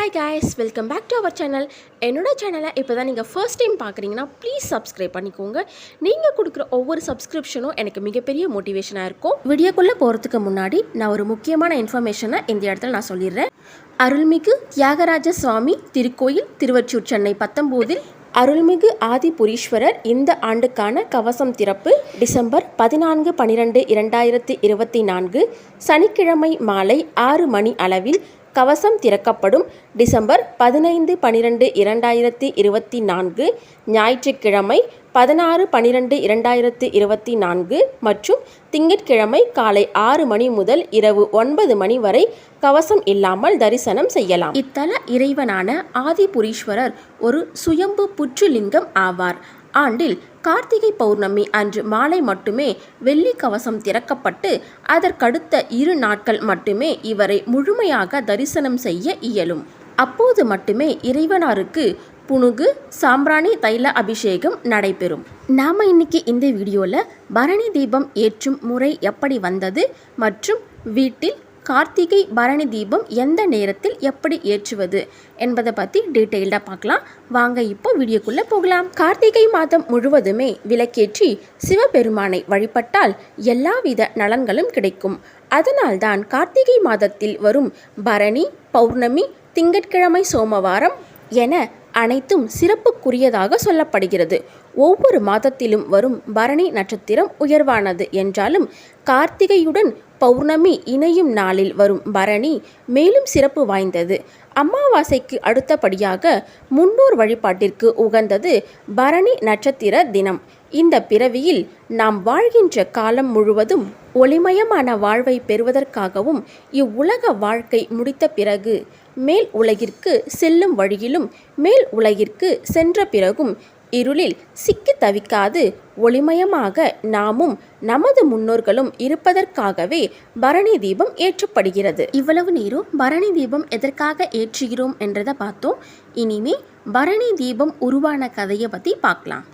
Hi guys welcome back to our channel என்னோட சேனலை இப்போ தான் நீங்கள் ஃபர்ஸ்ட் டைம் பார்க்குறீங்கன்னா ப்ளீஸ் சப்ஸ்கிரைப் பண்ணிக்கோங்க. நீங்கள் கொடுக்குற ஒவ்வொரு சப்ஸ்கிரிப்ஷனும் எனக்கு மிகப்பெரிய மோட்டிவேஷனாக இருக்கும். வீடியோக்குள்ளே போகிறதுக்கு முன்னாடி நான் ஒரு முக்கியமான இன்ஃபர்மேஷனை இந்த இடத்துல நான் சொல்லிடுறேன். அருள்மிகு தியாகராஜ சுவாமி திருக்கோயில் திருவொற்றியூர் சென்னை பத்தொம்போதில் அருள்மிகு ஆதிபுரீஸ்வரர் இந்த ஆண்டுக்கான கவசம் திறப்பு டிசம்பர் பதினான்கு பனிரெண்டு இரண்டாயிரத்தி இருபத்தி நான்கு சனிக்கிழமை மாலை ஆறு மணி அளவில் கவசம் திறக்கப்படும் டிசம்பர் பதினைந்து பனிரெண்டு இரண்டாயிரத்தி இருபத்தி நான்கு ஞாயிற்றுக்கிழமை பதினாறு பனிரெண்டு இரண்டாயிரத்தி இருபத்தி நான்கு மற்றும் திங்கட்கிழமை காலை ஆறு மணி முதல் இரவு ஒன்பது மணி வரை கவசம் இல்லாமல் தரிசனம் செய்யலாம். இத்தல இறைவனான ஆதிபுரீஸ்வரர் ஒரு சுயம்பு புற்றுலிங்கம் ஆவார். ஆண்டில் கார்த்திகை பௌர்ணமி அன்று மாலை மட்டுமே வெள்ளி கவசம் திறக்கப்பட்டு அதற்கடுத்த இரு நாட்கள் மட்டுமே இவரை முழுமையாக தரிசனம் செய்ய இயலும். அப்போது மட்டுமே இறைவனாருக்கு புனுகு சாம்பிராணி தைல அபிஷேகம் நடைபெறும். நாம இன்னைக்கு இந்த வீடியோவில் பரணி தீபம் ஏற்றும் முறை எப்படி வந்தது மற்றும் வீட்டில் கார்த்திகை பரணி தீபம் எந்த நேரத்தில் எப்படி ஏற்றுவது என்பதை பற்றி டீட்டெயில்டாக பார்க்கலாம். வாங்க இப்போ வீடியோக்குள்ளே போகலாம். கார்த்திகை மாதம் முழுவதுமே விளக்கேற்றி சிவபெருமானை வழிபட்டால் எல்லாவித நலன்களும் கிடைக்கும். அதனால்தான் கார்த்திகை மாதத்தில் வரும் பரணி பௌர்ணமி திங்கட்கிழமை சோமவாரம் என அனைத்தும் சிறப்புக்குரியதாக சொல்லப்படுகிறது. ஒவ்வொரு மாதத்திலும் வரும் பரணி நட்சத்திரம் உயர்வானது என்றாலும் கார்த்திகையுடன் பௌர்ணமி இணையும் நாளில் வரும் பரணி மேலும் சிறப்பு வாய்ந்தது. அமாவாசைக்கு அடுத்தபடியாக முன்னோர் வழிபாட்டிற்கு உகந்தது பரணி நட்சத்திர தினம். இந்த பிறவியில் நாம் வாழ்கின்ற காலம் முழுவதும் ஒளிமயமான வாழ்வை பெறுவதற்காகவும் இவ்வுலக வாழ்க்கை முடித்த பிறகு மேல் உலகிற்கு செல்லும் வழியிலும் மேல் உலகிற்கு சென்ற பிறகும் இருளில் சிக்கி தவிக்காது ஒளிமயமாக நாமும் நமது முன்னோர்களும் இருப்பதற்காகவே பரணி தீபம் ஏற்றப்படுகிறது. இவ்வளவு நேரம் பரணி தீபம் எதற்காக ஏற்றுகிறோம் என்றதை பார்த்தோம். இனிமே பரணி தீபம் உருவான கதையை பற்றி பார்க்கலாம்.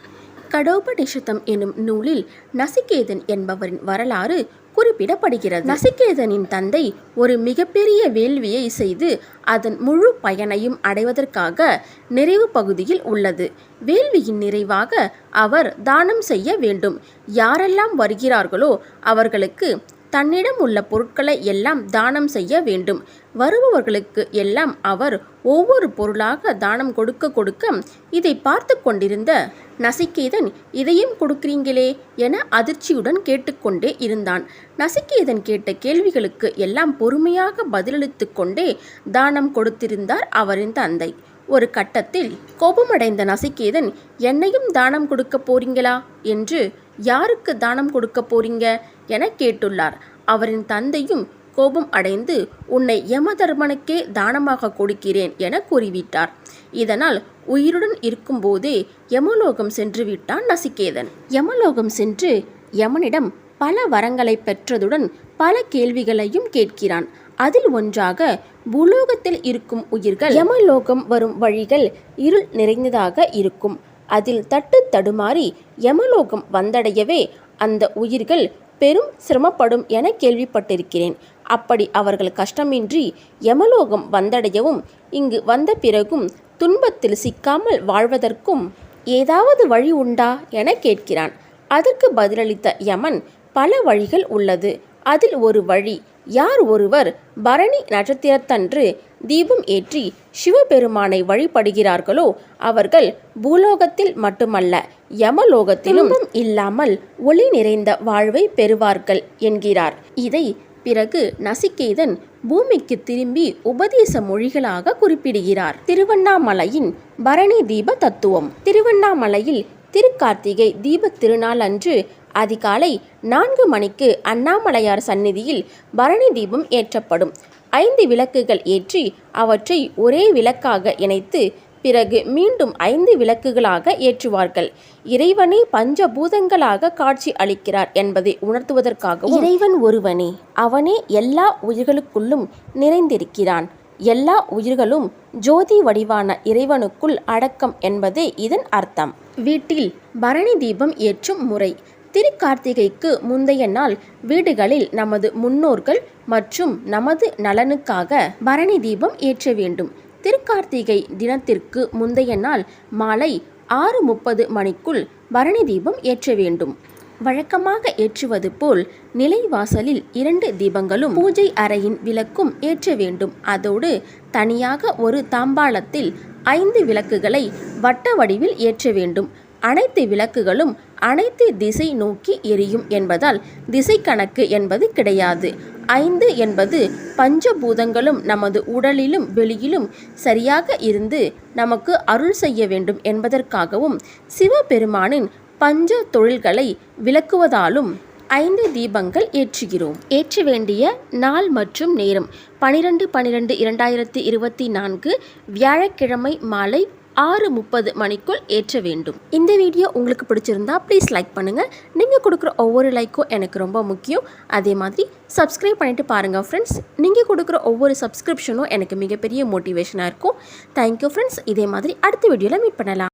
கடோபனிஷதம் எனும் நூலில் நசிகேதன் என்பவரின் வரலாறு குறிப்பிடப்படுகிறது. நசிகேதனின் தந்தை ஒரு மிகப்பெரிய வேள்வியை செய்து அதன் முழு பயனையும் அடைவதற்காக நிறைவு பகுதியில் உள்ளது. வேள்வியின் நிறைவாக அவர் தானம் செய்ய வேண்டும். யாரெல்லாம் வருகிறார்களோ அவர்களுக்கு தன்னிடம் உள்ள பொருட்களை எல்லாம் தானம் செய்ய வேண்டும். வருபவர்களுக்கு எல்லாம் அவர் ஒவ்வொரு பொருளாக தானம் கொடுக்க கொடுக்க இதை பார்த்து கொண்டிருந்த நசிகேதன் இதையும் கொடுக்கிறீங்களே? என அதிர்ச்சியுடன் கேட்டுக்கொண்டே இருந்தான். நசிகேதன் கேட்ட கேள்விகளுக்கு எல்லாம் பொறுமையாக பதிலளித்து கொண்டே தானம் கொடுத்திருந்தார் அவரின் தந்தை. ஒரு கட்டத்தில் கோபமடைந்த நசிகேதன் என்னையும் தானம் கொடுக்க போறீங்களா? என்று யாருக்கு தானம் கொடுக்க போறீங்க? என கேட்டுள்ளார். அவரின் தந்தையும் கோபம் அடைந்து உன்னை யமதர்மனுக்கே தானமாக கொடுக்கிறேன் என கூறிவிட்டார். இதனால் உயிருடன் இருக்கும்போதே யமலோகம் சென்று விட்டான் நசிகேதன். யமலோகம் சென்று யமனிடம் பல வரங்களை பெற்றதுடன் பல கேள்விகளையும் கேட்கிறான். அதில் ஒன்றாக பூலோகத்தில் இருக்கும் உயிர்கள் யமலோகம் வரும் வழிகள் இருள் நிறைந்ததாக இருக்கும். அதில் தட்டு தடுமாறி யமலோகம் வந்தடையவே அந்த உயிர்கள் பெரும் சிரமப்படும் என கேள்விப்பட்டிருக்கிறேன். அப்படி அவர்கள் கஷ்டமின்றி யமலோகம் வந்தடையவும் இங்கு வந்த பிறகும் துன்பத்தில் சிக்காமல் வாழ்வதற்கும் ஏதாவது வழி உண்டா என கேட்கிறான். அதற்கு பதிலளித்த யமன் பல வழிகள் உள்ளது. அதில் ஒரு வழி யார் ஒருவர் பரணி நட்சத்திரத்தன்று தீபம் ஏற்றி சிவபெருமானை வழிபடுகிறார்களோ அவர்கள் பூலோகத்தில் மட்டுமல்ல யமலோகத்திலும் இல்லாமல் ஒளி நிறைந்த வாழ்வை பெறுவார்கள் என்கிறார். இதை பிறகு நசிகேதன் பூமிக்கு திரும்பி உபதேச மொழிகளாக குறிப்பிடுகிறார். திருவண்ணாமலையின் பரணி தீப தத்துவம். திருவண்ணாமலையில் திருக்கார்த்திகை தீப திருநாள் அன்று அதிகாலை நான்கு மணிக்கு அண்ணாமலையார் சந்நிதியில் பரணி தீபம் ஏற்றப்படும். ஐந்து விளக்குகள் ஏற்றி அவற்றை ஒரே விளக்காக இணைத்து பிறகு மீண்டும் ஐந்து விளக்குகளாக ஏற்றுவார்கள். இறைவனே பஞ்சபூதங்களாக காட்சி அளிக்கிறார் என்பதை உணர்த்துவதற்காகவும் இறைவன் ஒருவனே அவனே எல்லா உயிர்களுக்குள்ளும் நிறைந்திருக்கிறான். எல்லா உயிர்களும் ஜோதி வடிவான இறைவனுக்குள் அடக்கம் என்பதே இதன் அர்த்தம். வீட்டில் பரணி தீபம் ஏற்றும் முறை. திருக்கார்த்திகைக்கு முந்தைய நாள் வீடுகளில் நமது முன்னோர்கள் மற்றும் நமது நலனுக்காக பரணி தீபம் ஏற்ற வேண்டும். திருக்கார்த்திகை தினத்திற்கு முந்தைய நாள் மாலை ஆறு முப்பது மணிக்குள் பரணி தீபம் ஏற்ற வேண்டும். வழக்கமாக ஏற்றுவது போல் நிலைவாசலில் இரண்டு தீபங்களும் பூஜை அறையின் விளக்கும் ஏற்ற வேண்டும். அதோடு தனியாக ஒரு தாம்பாளத்தில் ஐந்து விளக்குகளை வட்ட வடிவில் ஏற்ற வேண்டும். அனைத்து விளக்குகளும் அனைத்து திசை நோக்கி எரியும் என்பதால் திசை கணக்கு என்பது கிடையாது. ஐந்து என்பது பஞ்சபூதங்களும் நமது உடலிலும் வெளியிலும் சரியாக இருந்து நமக்கு அருள் செய்ய வேண்டும் என்பதற்காகவும் சிவபெருமானின் பஞ்ச தொழில்களை விளக்குவதாலும் ஐந்து தீபங்கள் ஏற்றுகிறோம். ஏற்ற வேண்டிய நாள் மற்றும் நேரம். பனிரெண்டு பனிரெண்டு இரண்டாயிரத்தி இருபத்தி நான்கு வியாழக்கிழமை மாலை ஆறு முப்பது மணிக்குள் ஏற்ற வேண்டும். இந்த வீடியோ உங்களுக்கு பிடிச்சிருந்தா ப்ளீஸ் லைக் பண்ணுங்கள் நீங்கள் கொடுக்குற ஒவ்வொரு லைக்கும் எனக்கு ரொம்ப முக்கியம். அதே மாதிரி சப்ஸ்கிரைப் பண்ணிவிட்டு பாருங்கள் ஃப்ரெண்ட்ஸ் நீங்கள் கொடுக்குற ஒவ்வொரு சப்ஸ்கிரிப்ஷனும் எனக்கு மிகப்பெரிய மோட்டிவேஷனாக இருக்கும். தேங்க்யூ ஃப்ரெண்ட்ஸ் இதே மாதிரி அடுத்த வீடியோவில் மீட் பண்ணலாம்.